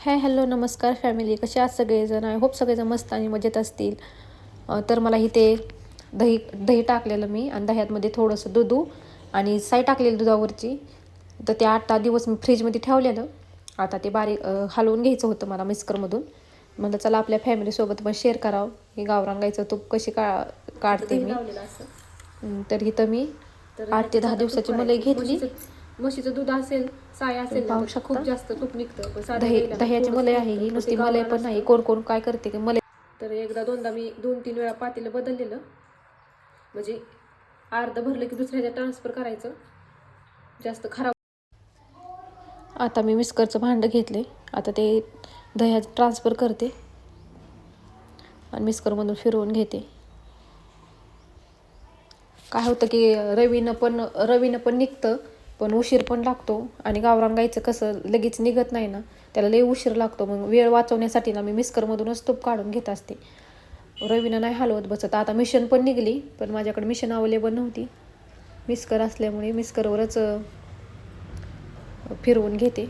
Hi hello नमस्कार family. कसे आहात सगळेजण? आय होप सगळेजण मस्त आणि मजेत असतील. तर मला इथे दही दही टाकलेलं मी आणि दह्यातमध्ये थोडंसं दूध आणि साई टाकलेलं दुधावरची. तर ते आठ दहा दिवस मी फ्रीजमध्ये ठेवलेलं. आता ते बारीक हलवून घ्यायचं होतं मला मिस्करमधून म्हणलं चला आपल्या फॅमिलीसोबत पण शेअर करावं. हे गावरान गाईचं तूप कशी का काढते मी. तर इथं मी आठ ते दहा दिवसाची मलाई घेतली. म्हशीचं दूध असेल साय असेल ना पाहू तर शकता. खूप जास्त तूप निघतं. पण साध्या दही गाईला दह्याची थोडंसं मलाई आहे. ही नुसती ते मलाई पण नाही. कोण कोण काय करते की मलाई? तर एकदा दोनदा मी दोन तीन वेळा पातेलं बदललेलं. म्हणजे अर्ध भरलं की दुसऱ्याच्या ट्रान्सफर करायचं. जास्त खराब आता मी मिस्करचं भांडं घेतले आता ते दह्यात ट्रान्सफर करते. आणि मिस्करमधून फिरवून घेते. काय होतं की रवीनं पण रवीनं पण निघतं. पण उशीर पण लागतो. आणि गावरान गाईचं कसं लगेच निघत नाही ना त्याला लई उशीर लागतो. मग वेळ वाचवण्यासाठी ना मी मिस्करमधूनच तूप काढून घेत असते. रवीनं नाही हलवत बसत. आता मिशन पण निघली पण माझ्याकडे मिशन अवेलेबल नव्हती. मिस्कर असल्यामुळे मिस्करवरच फिरवून घेते.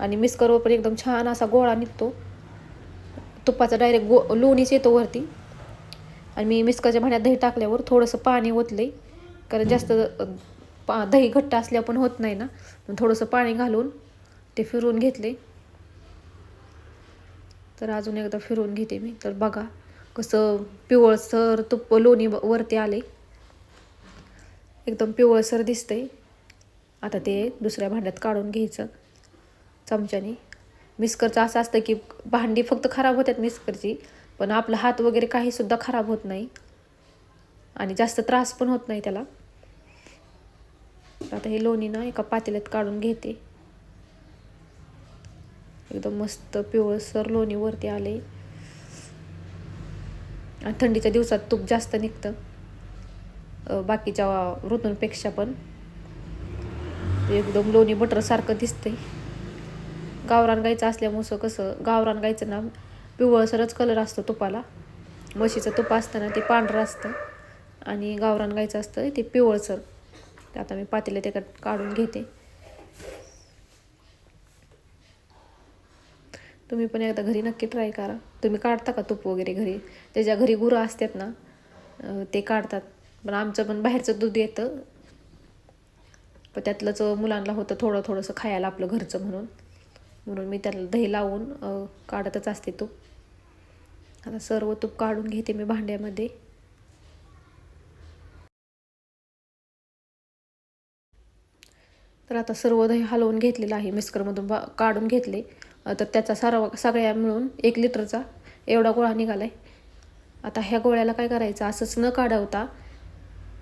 आणि मिस्करवर पण एकदम छान असा गोळा निघतो. तुपाचा डायरेक्ट गो लोणीच येतो वरती. आणि मी मिस्करच्या भांड्यात दही टाकल्यावर थोडंसं पाणी ओतले कारण जास्त पा दही घट्ट असल्या पण होत नाही ना. थोडंसं पाणी घालून ते फिरवून घेतले. तर अजून एकदा फिरवून घेते मी. तर बघा कसं पिवळसर तुप्प लोणी व- वरती आले. एकदम पिवळसर दिसतंय. आता ते दुसऱ्या भांड्यात काढून घ्यायचं चमच्याने. मिस्करचं असं असतं की भांडी फक्त खराब होतात मिस्करची पण आपला हात वगैरे काहीसुद्धा खराब होत नाही. आणि जास्त त्रास पण होत नाही त्याला. आता हे लोणी ना एका पातेल्यात काढून घेते. एकदम मस्त पिवळसर लोणी वरती आले. आणि थंडीच्या दिवसात तूप जास्त निघतं. बाकीच्या ऋतूंपेक्षा पण. एकदम लोणी बटरसारखं दिसतंय. गावरान गाईचं असल्यामुळं कसं गावरान गाईचं ना पिवळसरच कलर असतो तुपाला. म्हशीचं तुप असतं ना ते पांढरं असतं. आणि गावरान गाईचं असतं ते पिवळसर ते आता मी पातेलं त्याच्यात काढून घेते. तुम्ही पण एकदा घरी नक्की ट्राय करा. तुम्ही काढता का तूप वगैरे घरी? त्याच्या घरी गुरं असतात ना ते काढतात. पण आमचं पण बाहेरचं दूध येतं. पण त्यातलंच मुलांना होतं थोडं थोडंसं खायला आपलं घरचं म्हणून. म्हणून मी त्याला दही लावून काढतच असते तूप. आता सर्व तूप काढून घेते मी भांड्यामध्ये. तर आता सर्व दही हलवून घेतलेलं आहे. मिस्करमधून बा काढून घेतले. तर त्याचा सर्व सगळ्या मिळून एक लिटरचा एवढा गोळा निघाला आहे आता ह्या गोळ्याला काय करायचं? असंच न काढवता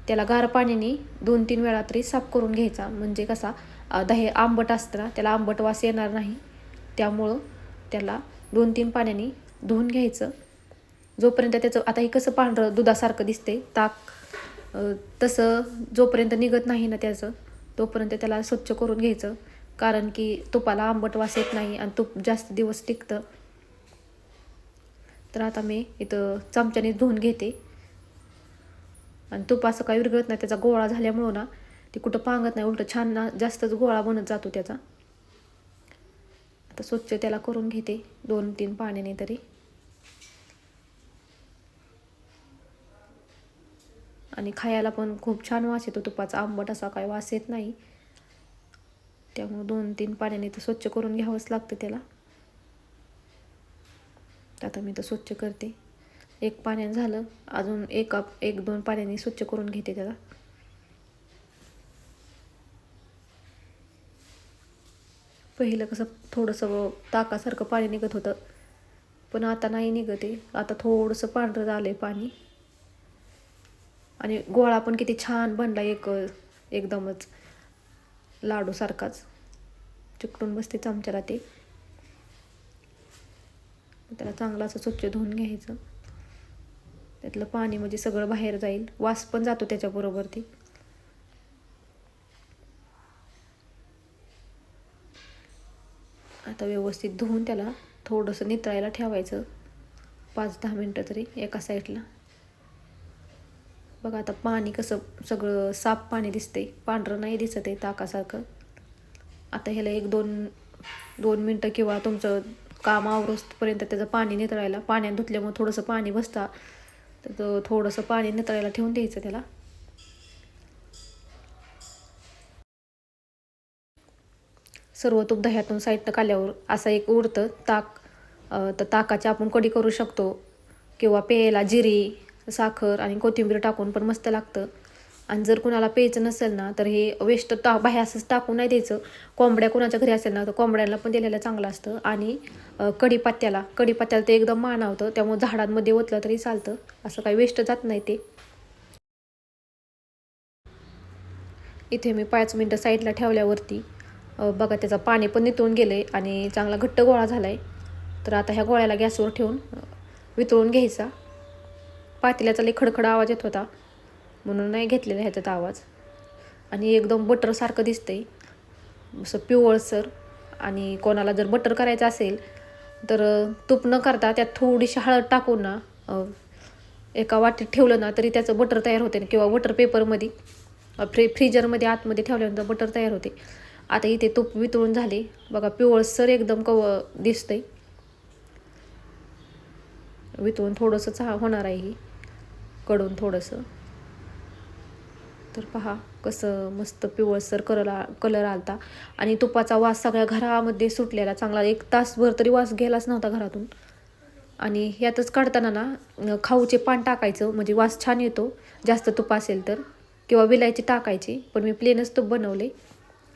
त्याला गार पाण्याने दोन तीन वेळा तरी साफ करून घ्यायचा. म्हणजे कसा अं, दही आंबट असताना त्याला आंबट वास येणार नाही. त्यामुळं त्याला दोन तीन पाण्याने धुवून घ्यायचं. जोपर्यंत त्याचं आता हे कसं पांढरं दुधासारखं दिसते ताक तसं जोपर्यंत निघत नाही ना त्याचं तोपर्यंत त्याला स्वच्छ करून घ्यायचं. कारण की तुपाला आंबट वास येत नाही आणि तूप जास्त दिवस टिकतं. तर आता मी इथं चमच्याने धुवून घेते. आणि तूप असं काही विरघळत नाही त्याचा गोळा झाल्यामुळं ना ते कुठं पांगत नाही उलटं छान ना जास्तच गोळा बनत जातो त्याचा. आता स्वच्छ त्याला करून घेते दोन तीन पाण्याने तरी. आणि खायला पण खूप छान वास येतो. तुपाचा आंबट असा काही वास येत नाही. त्यामुळे दोन तीन पाण्याने तर स्वच्छ करून घ्यावंच लागतं त्याला. आता मी तर स्वच्छ करते. एक पाण्याने झालं. अजून एक एक दोन पाण्याने स्वच्छ करून घेते त्याला. पहिलं कसं थोडंसं ताकासारखं पाणी निघत होतं. पण आता नाही निघत आहे. आता थोडंसं पांढरं झालं आहे पाणी. आणि गोळा पण किती छान बनला एक एकदमच. लाडूसारखाच चिकटून बसते चमच्याला ते. त्याला चांगलं असं स्वच्छ धुवून घ्यायचं. त्यातलं पाणी म्हणजे सगळं बाहेर जाईल. वास पण जातो त्याच्याबरोबर ते. आता व्यवस्थित धुवून त्याला थोडंसं नितळायला ठेवायचं. पाच दहा मिनटं तरी एका साईडला बघा आता पाणी कसं सगळं साफ पाणी दिसतंय. पांढरं नाही दिसत आहे ताकासारखं. आता ह्याला एक दोन दोन मिनटं किंवा तुमचं काम आवरोसपर्यंत त्याचं पाणी नितळायला पाण्यात धुतल्यामुळे थोडंसं पाणी बसता तर थोडंसं पाणी नितळायला ठेवून द्यायचं त्याला. सर्व तूप दह्यातून साईडनं काल्यावर असं एक उरतं ताक. तर ताकाची आपण कडी करू शकतो. किंवा पेयला जिरी साखर आणि कोथिंबीर टाकून पण मस्त लागतं. आणि जर कुणाला प्यायचं नसेल ना तर हे वेस्ट टा बाहेर असंच टाकून नाही द्यायचं. कोंबड्या कुणाच्या घरी असेल ना तर कोंबड्यांना पण दिलेलं चांगलं असतं. आणि कढीपत्त्याला कढीपत्त्याला ते एकदम मानावतं त्यामुळे झाडांमध्ये ओतलं तरी चालतं. असं काही वेस्ट जात नाही ते. इथे मी पाच मिनटं साईडला ठेवल्यावरती बघा त्याचं पाणी पण नितळून गेलं आहे आणि चांगला घट्ट गोळा झाला आहे तर आता ह्या गोळ्याला गॅसवर ठेवून वितळून घ्यायचा. पातेल्याचा लई खडखड आवाज येत होता. म्हणून नाही घेतलेला ह्याच्यात आवाज. आणि एकदम बटरसारखं दिसतंय. असं पिवळसर आणि कोणाला जर बटर करायचं असेल तर तूप न करता त्यात थोडीशी हळद टाकून ना एका वाटीत ठेवलं ना तरी त्याचं बटर तयार होते. किंवा बटर पेपरमध्ये फ्री फ्रीजरमध्ये आतमध्ये ठेवल्यानंतर बटर तयार होते. आता इथे तूप वितळून झाले. बघा पिवळसर एकदम कव दिसतंय. वितळून थोडंसंच हा होणार आहे ही. कडून थोडंसं. तर पहा कसं मस्त पिवळसर कलर कलर आलता. आणि तुपाचा वास सगळ्या घरामध्ये सुटलेला. चांगला एक तासभर तरी वास गेलाच नव्हता घरातून. आणि यातच काढताना ना खाऊचे पान टाकायचं म्हणजे वास छान येतो. जास्त तूप असेल तर. किंवा विलायची टाकायची पण मी प्लेनच तूप बनवले.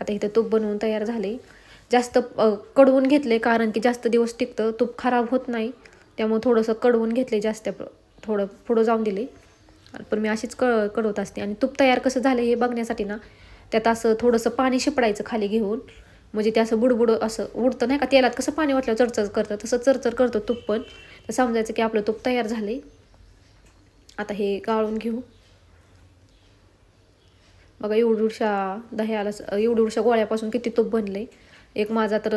आता इथं तूप बनवून तयार झाले. जास्त कडवून घेतले कारण की जास्त दिवस टिकतं तूप खराब होत नाही. त्यामुळे थोडंसं कडवून घेतले जास्त प्र- थोडं पुढं जाऊन दिले. पण मी अशीच क कडवत असते. आणि तूप तयार कसं झालं हे बघण्यासाठी ना त्यात असं थोडंसं पाणी शिपडायचं खाली घेऊन. म्हणजे ते असं बुडबुड असं उडतं नाही का? तेलात कसं पाणी वाटलं चरचर करतं तसं चरचर करतं तूप पण. तर समजायचं की आपलं तूप तयार झालं आहे आता हे गाळून घेऊ. बघा एवढूशा दह्याला एवढूशा गोळ्यापासून किती तूप आहे एक माझा तर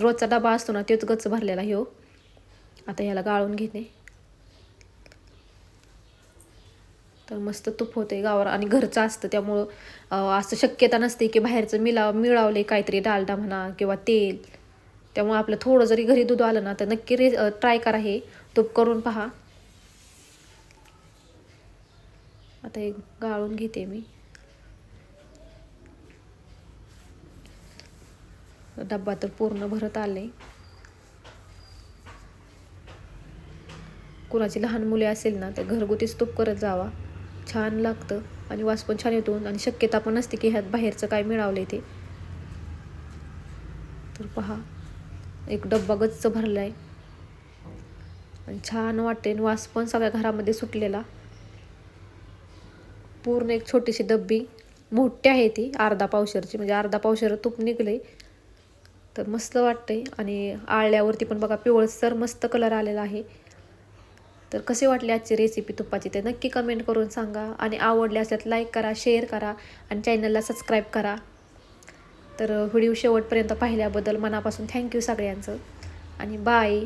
रोजचा डबा असतो ना तोच गच्च भरलेला ह्यो हो. आता ह्याला गाळून घेते. तर मस्त तूप होते गावावर आणि घरचं असतं त्यामुळं असं शक्यता नसते की बाहेरचं मिला मिळावले काहीतरी डालडा म्हणा किंवा तेल. त्यामुळं आपलं थोडं जरी घरी दूध आलं ना तर नक्की रे ट्राय करा हे. तूप करून पहा. आता एक गाळून घेते मी. डब्बा तर पूर्ण भरत आले कुणाची लहान मुले असेल ना तर घरगुतीच तूप करत जावा. छान लागतं आणि वास पण छान येतो आणि शक्यता पण असते की ह्यात बाहेरचं काय मिळवलं ते. तर पहा एक डब्बा गच्च भरला आहे आणि छान वाटते आणि वास पण सगळ्या घरामध्ये सुटलेला. पूर्ण एक छोटीशी डब्बी मोठी आहे ती अर्धा पावशरची म्हणजे अर्धा पावशर तूप निघले तर मस्त वाटते आणि आळल्यावरती पण बघा पिवळसर मस्त कलर आलेला आहे. तर कसे वाटले आजची रेसिपी तुपाची ते नक्की कमेंट करून सांगा. आणि आवडले असल्यात लाईक करा शेअर करा आणि चॅनलला सबस्क्राईब करा. तर व्हिडिओ शेवटपर्यंत पाहिल्याबद्दल मनापासून थँक्यू सगळ्यांचं. आणि बाय